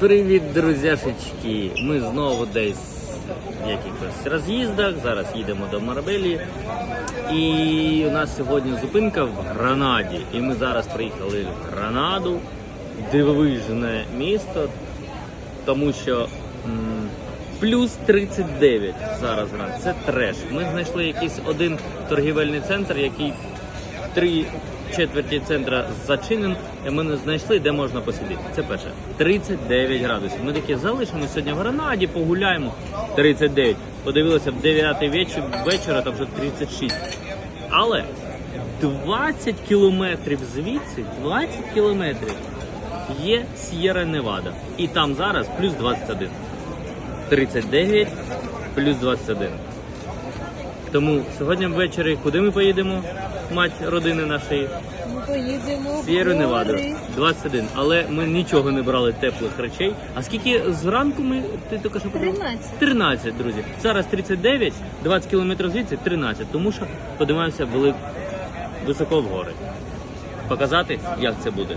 Привіт, друзяшечки! Ми знову десь в якихось роз'їздах. Зараз їдемо до Марабелі. І у нас сьогодні зупинка в Гранаді. І ми зараз приїхали в Гранаду, дивовижне місто, тому що м, плюс 39 зараз градусів. Це треш. Ми знайшли якийсь один торгівельний центр, який три четверті центра зачинен, ми не знайшли, де можна посидіти. Це перше. 39 градусів. Ми такі залишимося сьогодні в Гранаді, погуляємо. 39. Подивилися в 9 вечір, вечора, там вже 36. Але 20 кілометрів звідси, 20 кілометрів є С'єра Невада. І там зараз плюс 21. 39 плюс 21. Тому сьогодні ввечері куди ми поїдемо? Мать родини нашої Ми поїдемо. в Сєру Неваду. 21. Але ми нічого не брали теплих речей. А скільки зранку ми ти тільки що подивилась? 13. 13, друзі. Зараз 39, 20 кілометрів звідси 13. Тому що подимаємося вели... високо в гори. Показати, як це буде.